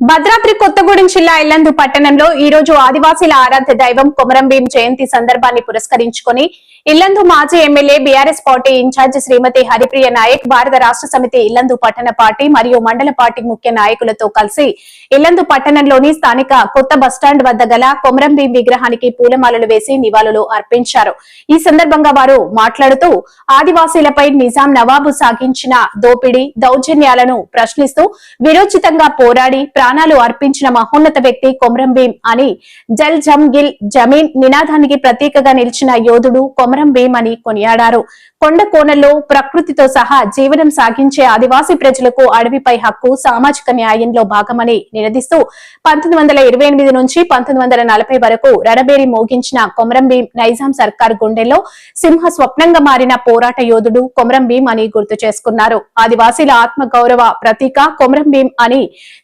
భద్రాద్రి కొత్తగూడెం జిల్లా ఇల్లందు పట్టణంలో ఈ రోజు ఆదివాసీల ఆరాధ్య దైవం కొమరంభీం జయంతి సందర్భాన్ని పురస్కరించుకుని ఇల్లందు మాజీ MLA BRS party incharge Shrimati Haripriya Nayak Bharat Rashtra Samithi Yellandu పట్టణ పార్టీ మరియు మండల పార్టీ ముఖ్య నాయకులతో కలిసి ఇల్లందు పట్టణంలోని స్థానిక కొత్త బస్టాండ్ వద్ద గల కొమరం భీం విగ్రహానికి పూలమాలలు వేసి నివాళులు అర్పించారు. ఈ సందర్భంగా వారు మాట్లాడుతూ ఆదివాసీలపై నిజాం నవాబు సాగించిన దోపిడీ దౌర్జన్యాలను ప్రశ్నిస్తూ విరోచితంగా పోరాడి ప్రాణాలు అర్పించిన మహోన్నత వ్యక్తి కొమరం భీం అని జల్ జమ్ గిల్ జమీన్ నినాదానికి ప్రతీకగా నిలిచిన యోధుడు కొమరం భీం అని కొనియాడారు. కొండ కోణల్లో ప్రకృతితో సహా జీవనం సాగించే ఆదివాసీ ప్రజలకు అడవిపై హక్కు సామాజిక న్యాయంలో భాగమని నిలదీస్తూ పంతొమ్మిది నుంచి పంతొమ్మిది వరకు రణబేరి మోగించిన కొమరం భీం నైజాం సర్కార్ గుండెల్లో సింహ స్వప్నంగా మారిన పోరాట యోధుడు కొమరం భీం అని గుర్తు చేసుకున్నారు. ఆదివాసీల ఆత్మ గౌరవ ప్రతీక కొమరం భీం అని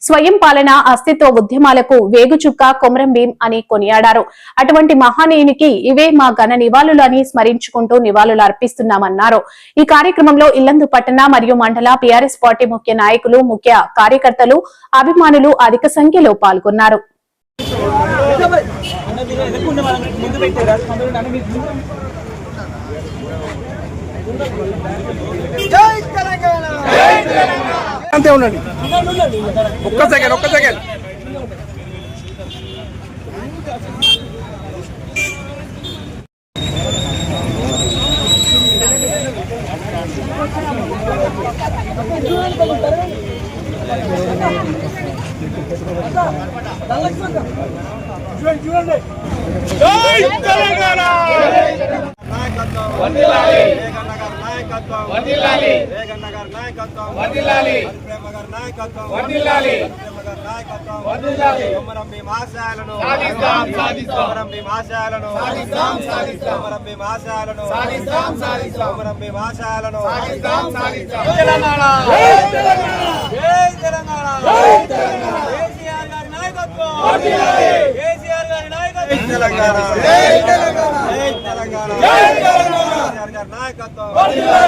స్వయం పాలన అస్తిత్వ ఉద్యమాలకు వేగుచుక్క కొమరం భీం అని కొనియాడారు. అటువంటి మహానీయునికి ఇవే మా ఘన నివాళులు అని స్మరించుకుంటూ నివాళులు అర్పిస్తున్నామన్నారు. ఈ కార్యక్రమంలో ఇల్లందు పట్టణ మరియు మండల పీఆర్ఎస్ పార్టీ ముఖ్య నాయకులు ముఖ్య కార్యకర్తలు అభిమానులు అధిక సంఖ్యలో పాల్గొన్నారు. అంతే ఉండండి. ఒక్క సెకండ్ ఒక్క సెకండ్ చూడండి జై తెలంగాణ! నాయకత్వం. వందిలాలి. రేగన్న గారి నాయకత్వం. వందిలాలి. రేగన్న గారి నాయకత్వం. వందిలాలి. ప్రేమ గారి నాయకత్వం. వందిలాలి. ప్రేమ గారి నాయకత్వం వందిలాలి కొమరం భీం ఆశయాలను. సాధిస్తాం సాధిస్తాం. కొమరం భీం ఆశయాలను. సాధిస్తాం సాధిస్తాం. కొమరం భీం ఆశయాలను. సాధిస్తాం సాధిస్తాం. కొమరం భీం ఆశయాలను. సాధిస్తాం సాధిస్తాం. తెలంగాణ జై తెలంగాణ. జై తెలంగాణ. జై తెలంగాణ. కేసీఆర్ గారి నాయకత్వం. వందిలాలి. కేసీఆర్ గారి నాయకత్వం. తెలంగాణ జై తెలంగాణ. జై తెలంగాణ. జై తెలంగాణ. కేసీఆర్ గారి నాయకత్వం. వందిలాలి.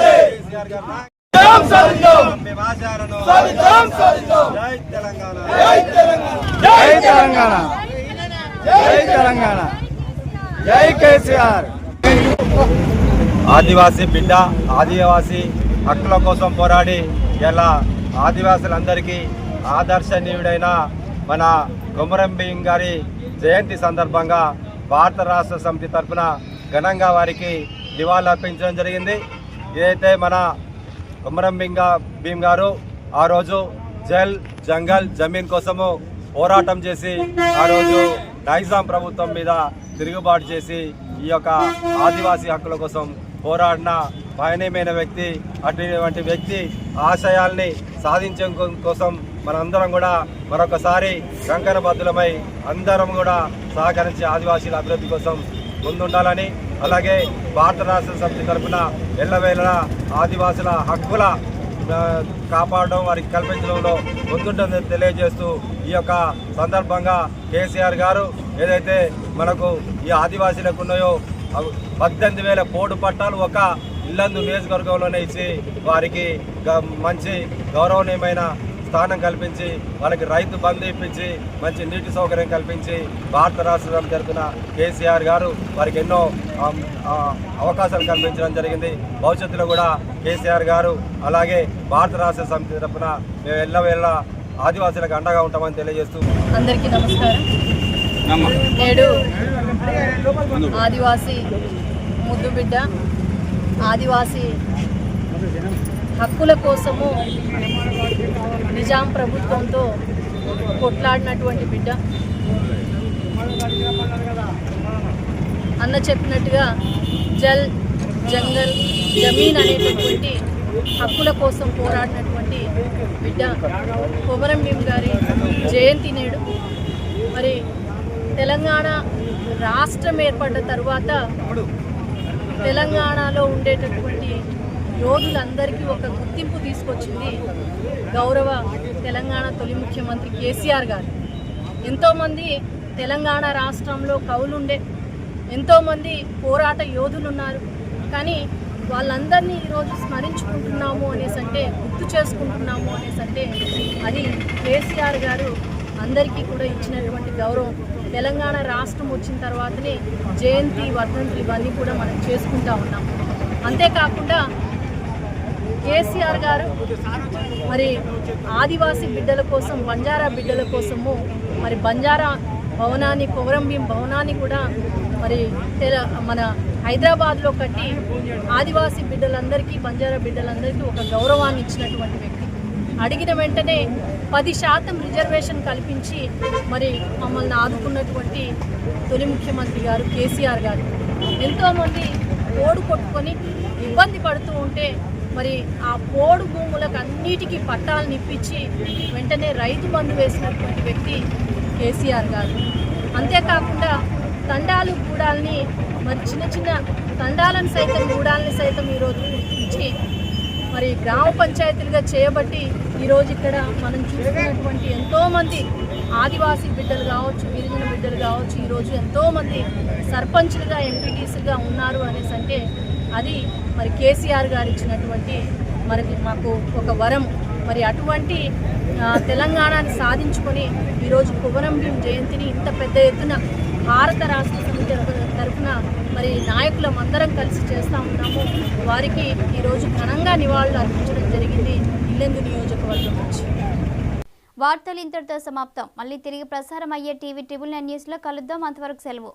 కేసీఆర్ గారి. నాయకత్వం మేము ఆశయాలను జై తెలంగాణ. జై జై తెలంగాణ. జై తెలంగాణ. జై కేసీఆర్. ఆదివాసీ బిడ్డ ఆదివాసీ హక్కుల కోసం పోరాడి ఇలా ఆదివాసులందరికీ ఆదర్శనీయుడైన మన కొమరం భీం గారి జయంతి సందర్భంగా భారత రాష్ట్ర సమితి తరఫున ఘనంగా వారికి నివాళులు అర్పించడం జరిగింది. ఏదైతే మన కొమరం భీంగా భీం గారు ఆ రోజు జల్ జంగల్ జమీన్ కోసము పోరాటం చేసి ఆ రోజు నైజాం ప్రభుత్వం మీద తిరుగుబాటు చేసి ఈ యొక్క ఆదివాసీ హక్కుల కోసం పోరాడిన పయనీయమైన వ్యక్తి అటువంటి వ్యక్తి ఆశయాల్ని సాధించడం కోసం మనందరం కూడా మరొకసారి కంకణబద్ధులమై అందరం కూడా సహకరించి ఆదివాసీల అభివృద్ధి కోసం ముందుండాలని అలాగే భారత రాష్ట్ర సమితి తరఫున ఎల్లవేళ ఆదివాసుల హక్కుల కాపాడడం వారికి కల్పించడంలో ముందుంటుందని తెలియజేస్తూ ఈ యొక్క సందర్భంగా కేసీఆర్ గారు ఏదైతే మనకు ఈ ఆదివాసీలకు ఉన్నాయో పద్దెనిమిది వేల కోడి పట్టాలు ఒక ఇల్లందు నియోజకవర్గంలోనే ఇచ్చి వారికి మంచి గౌరవనీయమైన స్థానం కల్పించి వాళ్ళకి రైతు బంధు ఇప్పించి మంచి నీటి సౌకర్యం కల్పించి భారత రాష్ట్ర సమితి తరఫున కేసీఆర్ గారు వారికి ఎన్నో అవకాశాలు కల్పించడం జరిగింది. భవిష్యత్తులో కూడా కేసీఆర్ గారు అలాగే భారత రాష్ట్ర సమితి తరఫున మేము ఎల్లవేళ్ళ ఆదివాసీలకు అండగా ఉంటామని తెలియజేస్తూ అందరికీ నమస్కారం. నేడు ఆదివాసీ ముద్దు బిడ్డ ఆదివాసీ హక్కుల కోసము నిజాం ప్రభుత్వంతో కొట్లాడినటువంటి బిడ్డ. అన్న చెప్పినట్టుగా జల్ జంగల్ జమీన్ అనేటటువంటి హక్కుల కోసం పోరాడినటువంటి బిడ్డ కొమరం భీమ్ గారి జయంతి నేడు. మరి తెలంగాణ రాష్ట్రం ఏర్పడ్డ తర్వాత తెలంగాణలో ఉండేటటువంటి యోధులందరికీ ఒక గుర్తింపు తీసుకొచ్చింది గౌరవ తెలంగాణ తొలి ముఖ్యమంత్రి కేసీఆర్ గారు. ఎంతోమంది తెలంగాణ రాష్ట్రంలో కవులుండే ఎంతోమంది పోరాట యోధులు ఉన్నారు కానీ వాళ్ళందరినీ ఈరోజు స్మరించుకుంటున్నాము అనేసి అంటే గుర్తు చేసుకుంటున్నాము అనేసి అంటే అది కేసీఆర్ గారు అందరికీ కూడా ఇచ్చినటువంటి గౌరవం. తెలంగాణ రాష్ట్రం వచ్చిన తర్వాతనే జయంతి వర్ధంతి ఇవన్నీ కూడా మనం చేసుకుంటా ఉన్నాం. అంతేకాకుండా కేసీఆర్ గారు మరి ఆదివాసీ బిడ్డల కోసం బంజారా బిడ్డల కోసము మరి బంజారా భవనాన్ని కొమరంభీం భవనాన్ని కూడా మరి మన హైదరాబాద్లో కట్టి ఆదివాసీ బిడ్డలందరికీ బంజారా బిడ్డలందరికీ ఒక గౌరవాన్ని ఇచ్చినటువంటి వ్యక్తి. అడిగిన వెంటనే పది శాతం రిజర్వేషన్ కల్పించి మరి మమ్మల్ని ఆదుకున్నటువంటి తొలి ముఖ్యమంత్రి గారు కేసీఆర్ గారు. ఎంతోమంది ఓడు కొట్టుకొని ఇబ్బంది పడుతూ ఉంటే మరి ఆ పోడు భూములకు అన్నిటికీ పట్టాలను ఇప్పించి వెంటనే రైతు బంధు వేసినటువంటి వ్యక్తి కేసీఆర్ గారు. అంతేకాకుండా తండాలు గూడాలని మరి చిన్న చిన్న తండాలను సైతం గూడాలని సైతం ఈరోజు గుర్తించి మరి గ్రామ పంచాయతీలుగా చేయబట్టి ఈరోజు ఇక్కడ మనం చూస్తున్నటువంటి ఎంతోమంది ఆదివాసీ బిడ్డలు కావచ్చు గిరిజన బిడ్డలు కావచ్చు ఈరోజు ఎంతోమంది సర్పంచ్లుగా ఎంపీటీసీగా ఉన్నారు అనేసి అంటే అది మరి కేసీఆర్ గారు ఇచ్చినటువంటి మరి మాకు ఒక వరం. మరి అటువంటి తెలంగాణని సాధించుకొని ఈరోజు కువరం భీం జయంతిని ఇంత పెద్ద ఎత్తున భారత రాష్ట్ర సమితి తరఫున మరి నాయకులం అందరం కలిసి చేస్తూ ఉన్నాము. వారికి ఈరోజు ఘనంగా నివాళులు అర్పించడం జరిగింది ఇల్లెందు నియోజకవర్గం నుంచి. వార్తలు ఇంతటితో సమాప్తం. మళ్ళీ తిరిగి ప్రసారం అయ్యే టీవీ ట్రిబుల్ నైన్ న్యూస్లో కలుద్దాం. అంతవరకు సెలవు.